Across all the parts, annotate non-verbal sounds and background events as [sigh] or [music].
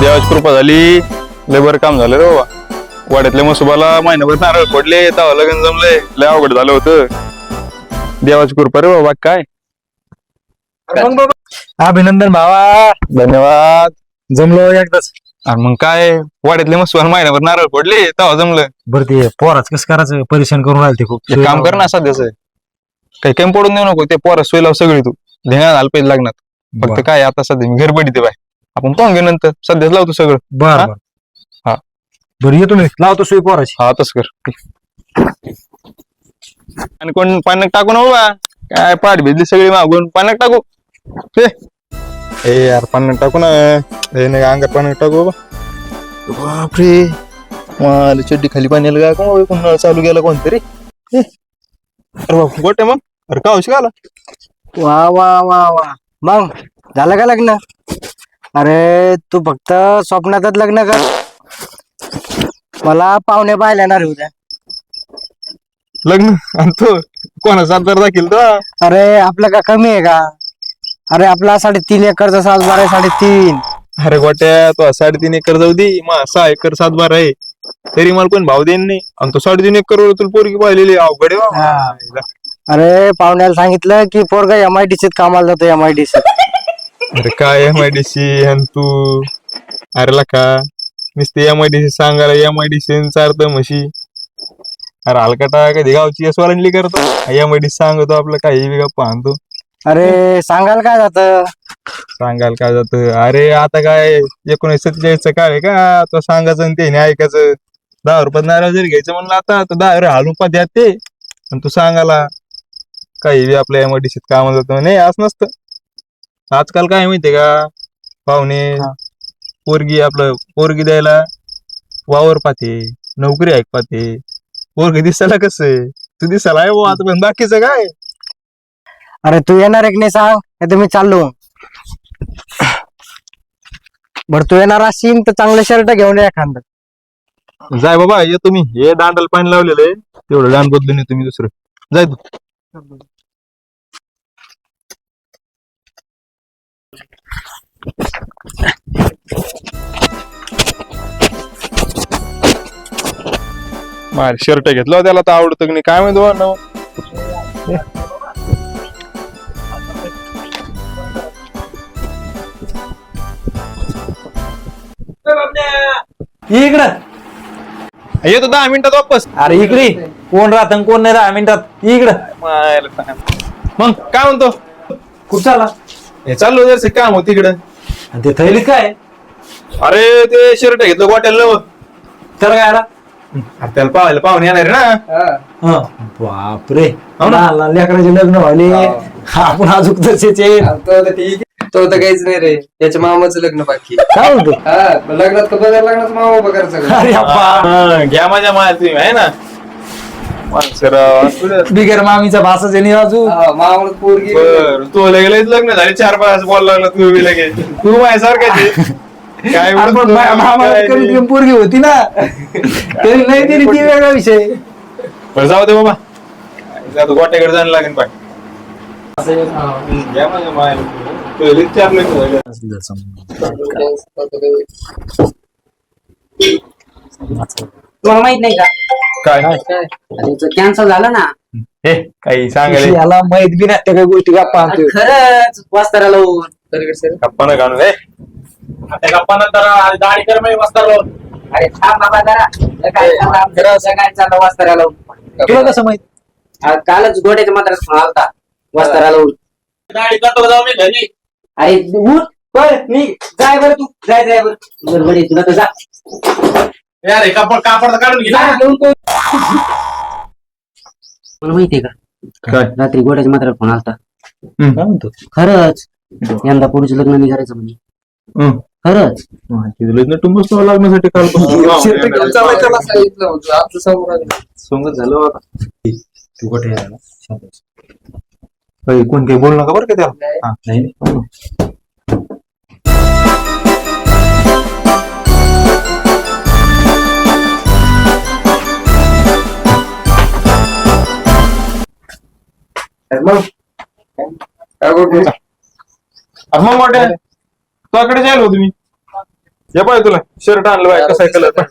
देवाची कृपा झाली. लय बरं काम झालं रे बाबा. वाड्यातल्या मसुबाला महिनाभर नारळ पडले तेव्हा लगन जमले लय अवघड झालं होतं. देवाची कृपा रे बाबा काय? अभिनंदन भावा. धन्यवाद. जमलो एकदाच. आणि मग काय? वाड्यातले मसुबाला महिनाभर नारळ पडले तेव्हा जमलं. बरं ते पोराच कसं करायचं? परेशान करून राहिले ते खूप. एक काम कर ना सध्याच. काही कमी पडून देऊ नको ते पोरं सोय लाव सगळी तू. ध्यान आलं पाहिजे लग्नात. फक्त. काय आता सध्या? मी घर पडिते बाय. आपण पाहून घेऊ नंतर. सध्याच लावतो सगळं. बर हा? बर. हा. बरं येतो मी. लावतो सोय पोराची. हा तस कर. आणि कोण पाण्यात टाकू ना बाबा काय पाठ भिजली सगळी मागून. पाण्यात टाकू. हे. ए यार पाण्यात टाकू ना. हे नाही अंगात पाण्यात टाकू बाबा. बापरे. मला चड्डी खाली पाणी आलं का कोण कोण नळ चालू गेला कोणतरी? हे. अरे बाप गोटे मग. अरे का आला? वा वा वा वा. मग झालं का लग्न? अरे तू फक्त स्वप्नातच लग्न कर. मला पाहुणे पाहायला येणार आहे उद्या. लग्न? आणि तो? कोणा सातबार दाखील तो? अरे आपलं का कमी आहे का? अरे आपला साडेतीन एकरचा सात बारा आहे साडेतीन. अरे गोट्या तो साडेतीन एकर जाऊ दे. मा सहा एकर सात बार आहे. तरी मला कोण भाव देईन नाही. आणि तो साडेतीन एकर तुला पोरगी पाहिलेली अवघड आहे. अरे पाहुण्याला सांगितलं की पोरगा एम आय डी कामाला जातो एम आय डी सीत अरे काय एम आय डी सी आणि तू? अरे लका नुसते एम आय डी सी सांगायला एम आय डी सी चारत म्हशी. अरे हलकाटा कधी गावची यशवारंडली करतो. एम आय डी सांगतो आपलं काही बी गप्पा आणतो अरे सांगाल काय जात? सांगाल काय जात? अरे आता काय एकोणीस सत्तेचाळीसचं काय आहे का? तो सांगायचं आणि ते नाही ऐकायचं. दहा रुपयात नारळ जरी घ्यायचं म्हणलं आता तर दहा रुपये हालून द्या ते. आणि तू सांगाला काही बी आपल्या एमआयडीसीत काम जातं. नाही असं नसतं. आजकाल काय माहितीये का? पाहुणे हा. पोरगी आपलं पोरगी द्यायला वावर पाहते नोकरी ऐक पाहते. पोरगी दिसायला कसं आहे? तू दिसायला आहे बुवा, आता पण बाकीचं काय? अरे तू येणार आहे की नाही सांग नाही तर मी चाललो. बर तू येणार असशील तर चांगलं शर्ट घेऊन ये एखादं. जाय बाबा ये तुम्ही. हे दांडाला पाणी लावलेलं आहे. तेवढं दांड बदलून ये तुम्ही दुसरं. जाय तू. मार शर्ट घेतला त्याला तर आवडतं की नाही? काय माहिती बुवा नाव. इकडं. येतो दहा मिनिटात वापस. अरे इकडे. कोण राहत आणि कोण नाही दहा मिनिटात. इकडं. मायला. मग? काय म्हणतो? कुठं चालला? हे चाललो जरसे काम होत तिकडं आणि ते थैलीत काय? अरे ते शर्ट घेतलं गोट्याला नवं. तर काय आला? अरे त्याला पाहायला पाहुणे येणार आहे ना. हं. बापरे. हो ना? लहान लहान लेकराचे लग्न व्हायले. आपण अजून तसेच. तो तर ठीक आहे. तो तर काहीच नाही रे. याच्या मामाचं लग्न बाकी काय म्हणतो? हा लग्नात का बघायला लग्नात मामा सगळं. अरे अप्पा हा, घ्या माझ्या माया तुम्ही आहे ना? बिगर मामीचा भासाच आहे राजू हा, मामाला पोरगी. बर तू लगेच लग्न झाले चार पाच बोल लागला तू बी लगे तू माझ्यासारखं काय अरे पण बोलतो, मा- मामाला काय कमी नाही. कमी पोरगी होती ना? तरी नाही दिली ती वेगळा विषय. बरं जाऊ दे बाबा. जातो गोट्याकडे जायला लागेल पाय घ्या माझ्या मायाला. तू लगेच चार झाले. तुम्हाला माहीत नाही का? काय? कॅन्सर झालं ना. हे काही सांगायला? याला माहीत बी नाही त्या काही गोष्टी गप्पा अरे आणतोय. खरंच वाचताना लावून गप्पा न काढून रे अरे थांब बाबा जरा. काय चाललं आमचं? काय चाललं वाचताना लावून तुला कसं माहीत? अरे कालच गोड्याच्या मात्रात फोन आलता. वाचताना लावून अरे उठ. पळ निघ. जाय बरं तू. जाय जाय बरं. बरोबर तुला तर जा. जा, घेऊन तो. मला माहितीये का? काय? रात्री गोड्याच्या मात्रात फोन आलता. हम्म. काय म्हणतो? खरंच यंदा पुढचं लग्न निघायचं म्हणे. हम्म. खरंच. तिथं लग्न टुंबच लागण्यासाठी काल सांगितलं होतं. आमचं समोर आलं. सोंगच झालं होता तू कुठे कोण काही बोल नका बरं का त्याला? नाही. हा, नाही. मग काय बोलतो अरे मग मोठ्या तुझ्याकडे जायला होतो मी. हे पाय तुला शर्ट आणलं बाय कसं आहे कलर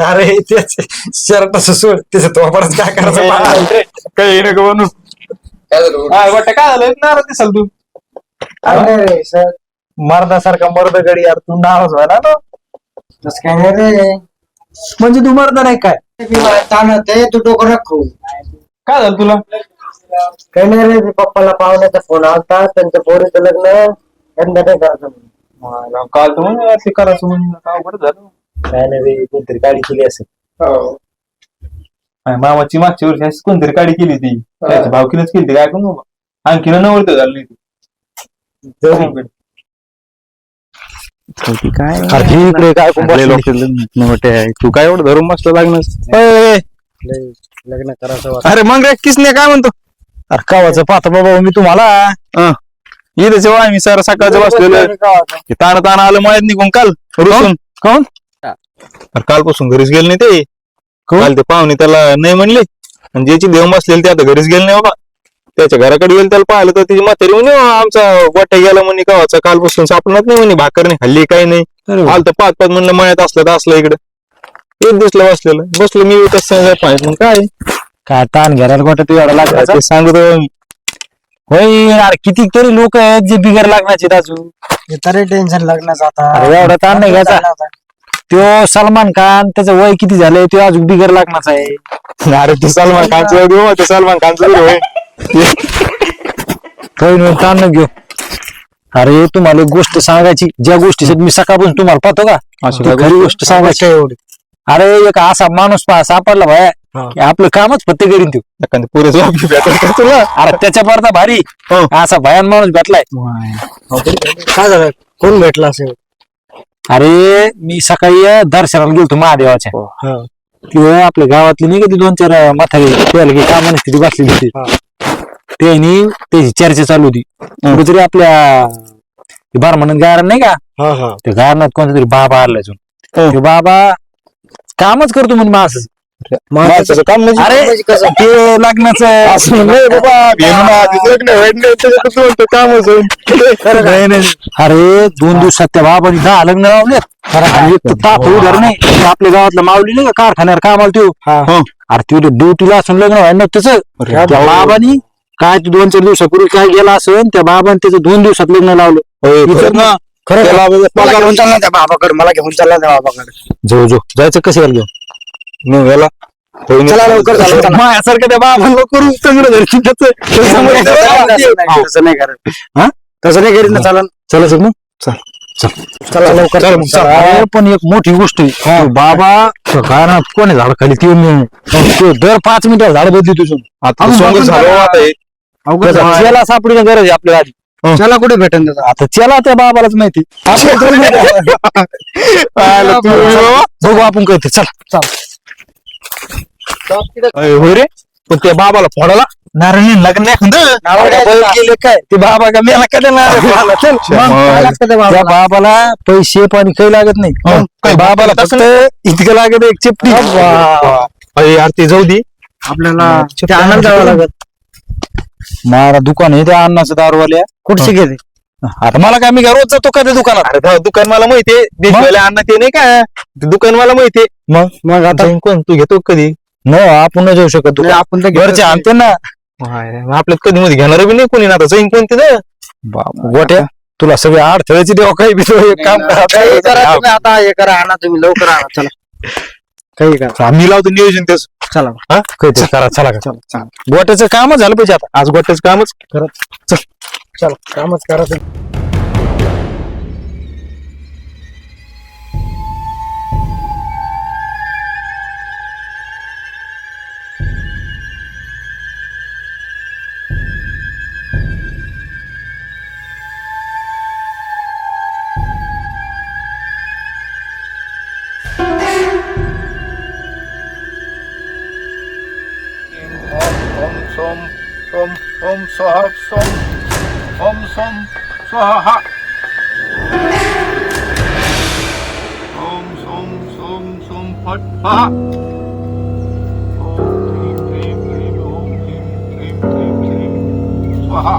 अरे तेच. शर्ट सोड. त्याचं तो परत काय करायचं काही नको बनू. काय झालं? काय वाटतं काय झालं? नाराज दिसाल तू. अरे रे सर मर्दासारखा मर्द गडी यार तू नाराज व्हायला ना तस काय नाही रे. म्हणजे तू मर्द नाही काय? ताणत आहे तू डोकं राखू. काय झालं तुला? काही नाही रे पप्पाला पाहुण्याचा फोन आलता त्यांच्या पोरीचं लग्न यंदा नाही करायचं म्हणे. मला काल तर म्हणून ते करायचं म्हणून काय बरं झालं. काय नाही रे कोणतरी गाडी केली असेल. हो. मामाची मागच्या वर्षी अशी कोणतरी गाडी केली ती त्याच्या भावकीनच केली ती काय करू बाबा आणखीन नवरत झालं नाही ती. अरे इकडे काय तू काय एवढं धरून मस्त लागणार लग्न करायचं. अरे मग रे किसने काय म्हणतो? अरे कावाचं पाहतो बाबा मी तुम्हाला. इथे जेव्हा आम्ही सर सकाळचं बसलेलं ताण ताण आलं मळ्यात निघून काल रुसून. कोण? अरे कालपासून घरीच गेले नाही ते. काल ते पाहुणे त्याला नाही म्हणले. आणि ज्याची देव बसलेली ते आता घरीच गेले नाही बाबा. त्याच्या घराकडे गेले त्याला पाहिलं तर तिची म्हातारी म्हणे "अहो, आमचा गोट्या गेला म्हणे गावाचा कालपासून सापडणार नाही म्हणे भाकर नाही खाल्ली काही नाही. आलं तर पाच पाच म्हणलं मळ्यात असलं तर असलं इकडे. एक दिसलं बसलेलं. बसलो मी कसं पाहिजे मग काय? काय ताण घ्यायला गोट्या तू एवढा लागला ते सांगतो मी होय अरे किती तरी लोक आहेत जे बिगर लागण्याचे अजून. तरी टेन्शन लग्नाचं आता. अरे एवढा ताण नाही घ्यायचा. तो सलमान खान त्याचं वय किती झालंय? तो अजून बिगर लागण्याचा आहे. अरे ते सलमान खानचं देऊ, ते सलमान खानचं वेळ होय. होय ना, ताण न घेऊ. अरे तुम्हाला एक गोष्ट सांगायची. ज्या गोष्टीसाठी मी सकाळपासून तुम्हाला पाहतो का अशी ती काय खरी गोष्ट? सांगायची. एवढी. अरे एक असा माणूस पहा सापडला भाया की आपलं कामच फत्ते करीन तू. एखादी पुरेच का तुला. अरे त्याच्या पडता भारी. असा भयान माणूस भेटलाय. काय झालं? कोण भेटला असेल? अरे मी सकाळी दर्शनाला गेलतो महादेवाच्या. तिथे आपल्या गावातली नाही का ती दोन चार म्हातारी त्याला काही काम नसते ती बसलेली होती. त्यांनी त्याची चर्चा चालू होती. कुठेतरी आपल्या बारमणत गायरण नाही का? ते गायरणात कोणता तरी बाबा आला अजून. ते बाबा कामच करतो म्हणून माणसं माणसाचं काम म्हणजे अरे ते लग्नाचं असं नाही बाबा भेणून आधीच लग्न व्हायचं नाही, त्याच्यात तू म्हणतो कामच होईल. नाही, नाही. अरे दोन दिवसात त्या बाबाने दहा लग्न लावलेत. आणि एक तर ताप उधार नाही ते आपल्या गावातला माऊली नाही का? कारखान्यावर कामाला त्यो. हं. अरे त्यो ड्युटीला असून लग्न व्हायला नव्हतं त्याचं त्या बाबानी काय तू दोन चार दिवसापूर्वी काय गेला असेल त्या बाबाने त्याचं दोन दिवसात लग्न लावलं. ना. खरं त्याला मला घेऊन चालला त्या बाबाकडे मला घेऊन चालला त्या बाबाकडे. जो जो जायचं कसं घेऊन? मग याला. चला लवकर चला, चला. माझ्यासारखं त्या बाबांना त्याचं. [laughs] तसं नाही करत. हा? तसं नाही करीत ना चालन. चला मग. चल. चला. लवकर चला मग चला. अरे, पण एक मोठी गोष्ट आहे. बाबा काय ना कोणी झाड खाली ती तो दर पाच मिनिटं झाड बदली तुझून आता सोंग झालं आता हे. त्याला सापडी गरज आहे आपल्याला आधी. त्याला कुठे भेटेल आता त्याला त्या बाबालाच माहिती. आपल्याला [laughs] थोडी माहिती. आलं तू बाबा. बघू आपण काहीतरी चल चल. होय रे? पण त्या बाबाला फोडाला नारायण लग्न गेले काय? ते बाबा का मेला त्या बाबाला? पैसे पण काही लागत नाही. हं, बाबाला फक्त इतकं लागत एक चिपटी. यार ते जाऊ दे. आपल्याला आणायला जावं लागत मारा दुकान आहे त्या अन्नाचं दारूवाल्या. कुठचे गेले आता मला काय मी काय रोज जातो का त्या दुकानात? दुकान मला माहितीये. अण्णा ते नाही का? दुकान मला माहितीये. मग? मग आता? कोण? तू घेतो कधी? न आपण नाही जाऊ शकत. आपण तर घरचे आणते ना. आपल्यात कधी मध्ये घेणार बी नाही कोणी ना आता जाईन कोणते ना? गोट्या तुला सगळे अडथळ्याची देवा काही बी तो एक काम करा आता हे करा आणा तुम्ही लवकर आणा चला. काही करा. मी लावतो नियोजन त्याच चला. हा काहीतरी करा चला का चला गोट्याचं कामच झालं पाहिजे आता. आज गोट्याचं कामच. करत चल. चल कामच करा तुम्ही. ओम स्वाहा सोम ओम सोम स्वाहा ओम सोम सोम सोम फट स्वाहा स्वाहा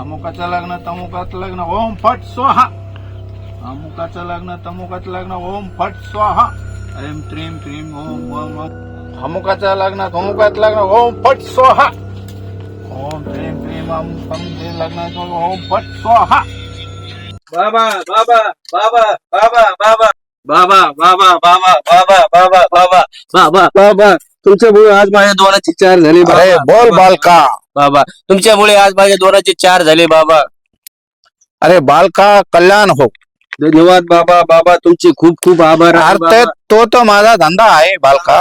अमुकाचं लग्न तमुकाचं लग्न ओम फट स्वाहा अमुकाचं लग्न तमुकाचं लग्न ओम फट स्वाहा ऐम त्रीम त्रीम ओम ओम ओम अमुकाचं लग्न तमुकाचं लग्न ओम फट स्वाहा ओम त्रीम अमुक अमुक लग्न ओम फट स्वाहा बाबा बाबा बाबा बाबा बाबा बाबा बाबा बाबा बाबा बाबा बाबा बाबा बाबा तुमच्यामुळे आज माझ्या दोनाचे चार झाले अरे बाबा बोल बालका बाबा तुमच्यामुळे आज माझ्या दोनाचे चार झाले बाबा अरे बालका कल्याण हो धन्यवाद बाबा बाबा तुमचे खूप खूप आभार आहे अरे ते- तो तर माझा धंदा आहे बालका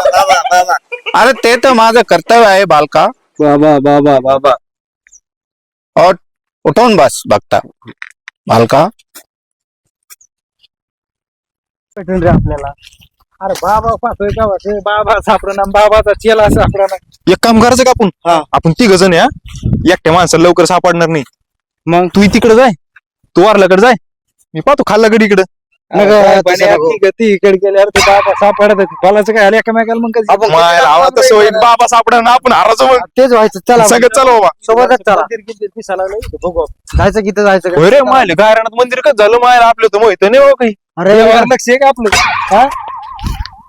अरे ते तर माझं कर्तव्य आहे बालका बाबा बाबा बाबा. और उठून बस बघता बालका भेटून रे आपल्याला. अरे बाबा पाहतोय का वाटे बाबा सापडा बाबाचा चेला सापडा एक काम करायचं का आपण? आपण तिघ जण या. एकट्या माणसाला लवकर सापडणार नाही. मग? तू तिकडे जाय. तू वारल्याकडे जाय. मी पाहतो खाल्लाकडे इकडे. गती इकडे गेल्यावर ते बाबा सापडत बोलायचं काय आलं एकमेकाला मग आवा तसं होईल. बाबा सापडा ना आपण हारायचो मग तेच व्हायचं चला सगळं चला बाबा. सोबतच चला. दिसायला लागलं बघू जायचं किती जायचं होय रे मायले गायरानात मंदिर कसं झालं? मायला आपलं तर माहीत नाही बाबा काही. अरे लक्ष आहे का आपलं? हा?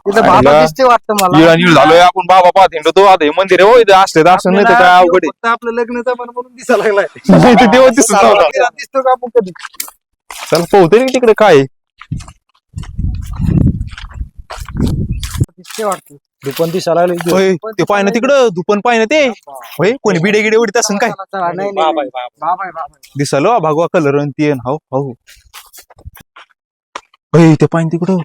तिथं बाबा अरे दिसते वाटतं मला. निळा निळ झालोय आपण बाबा पाहतो तो आता हे मंदिर आहे हो इथं असले तर असं नाही तर काय अवघड फक्त आपलं लग्न जमान म्हणून दिसायला लागलाय. आहे देव दिसत नव्हता. दिसतो का आपण कधी? चल पाहू तरी तिकडे काय आहे. दिसते वाटतं. दुपन दिसायला लागलं. होय ते पाय ना तिकडं धुपन पाय ना ते. होय कोणी बिडे गिडे उडीत असं काय? चला, नाही, नाही. आहे, आहे. दिसालो हा भगवा कलर आणि ते हो हो होय ते पाय तिकडं.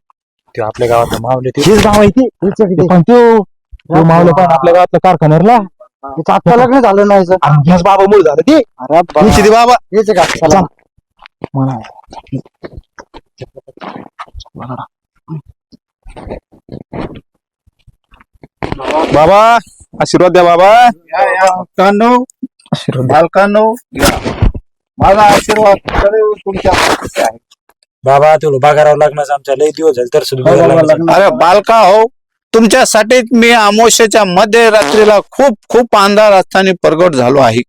ते आपल्या गावात मावले ते. हेच गाव आहे ते. ते पाय त्यो तो मावलं पण आपल्या गावातला कारखान्याला त्याचं आता लग्न झालं नाही सर. आणि बाबा मुळे झालं ते. अरे तुमची ते बाबा. हेच का? चला. बाबा आशीर्वाद द्या बाबा. बालकांनो आशीर्वाद. बालकांनो. माझा आशीर्वाद सदैव तुमच्या पाठीशी आहे. बाबा तुला बागारावं लग्नाचं आमच्या. लय दिवस झाले तर सुद्धा अरे बालका हो. तुमच्यासाठी मी अमावस्याच्या मध्यरात्रीला खूप खूप अंधार असताना प्रगट झालो आहे.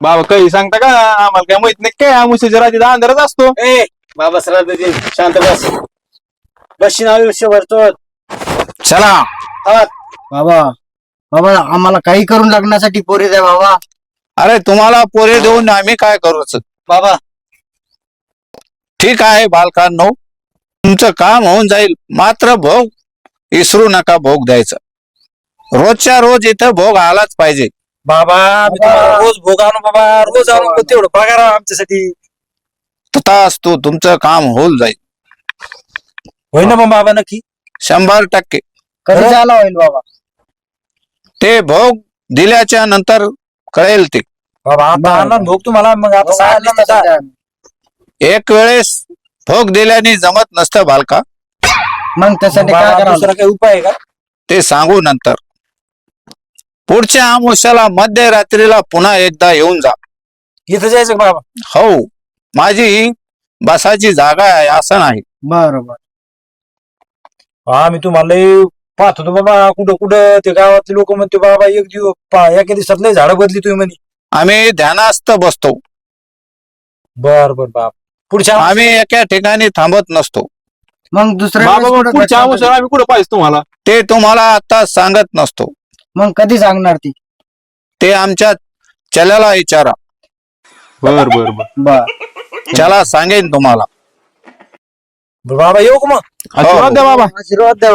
बाबा काही सांगता का? आम्हाला काय माहीत नाही. काय अमावस्याच्या रात्री अंधारच असतो. ए बाबा श्राद्धाची शांत बस. बशीन आयुष्य भरतो चला. बाबा बाबा आम्हाला काही करून लग्नासाठी पोरी द्या बाबा. अरे तुम्हाला पोरे देऊन आम्ही काय करूच बाबा. ठीक आहे बालकांनो. तुमचं काम होऊन जाईल. मात्र भोग विसरू नका भोग द्यायचा. रोजच्या रोज इथं भोग आलाच पाहिजे. बाबा मी तुम्हाला रोज भोग आणू बाबा. रोज आणू पण तेवढं पगार आमच्यासाठी. तथा असतो तुमचं काम होऊन जाईल. होय ना मग बाबा नक्की शंभर टक्के. कधी झाला होईल बाबा? ते भोग दिल्याच्या नंतर कळेल ते. बाबा आता भोग तुम्हाला मग आता सांगितलं ना आता. एक वेळेस भोग दिल्याने जमत नसतं बालका. मग त्यासाठी बाबा, काय करावं? काही उपाय आहे का? ते सांगू नंतर. पुढच्या आमुष्याला मध्यरात्रीला पुन्हा एकदा येऊन जा. इथं जायचं का बाबा? हो. माझी बसाची जागा आहे असं नाही. बरोबर. हा मी तुम्हाला पाहत होतो बाबा कुठं कुठं ते गावातले लोक म्हणते बाबा एक दिवस पा- एका दिवसात लय झाडं बदली तुम्ही म्हणे. आम्ही ध्यानास्त बसतो. बर बर बाप. पुढच्या आम्ही एका ठिकाणी थांबत नसतो. मग दुसऱ्या वेळेस कुठं? आम्ही कुठे पाहिजे तुम्हाला? ते तुम्हाला आता सांगत नसतो. मग कधी सांगणार ती? ते आमच्या चल्याला विचारा. बर बर बर. बर. चला सांगेन तुम्हाला. बाबा येऊ का मग? आशीर्वाद हो. द्या बाबा. आशीर्वाद द्या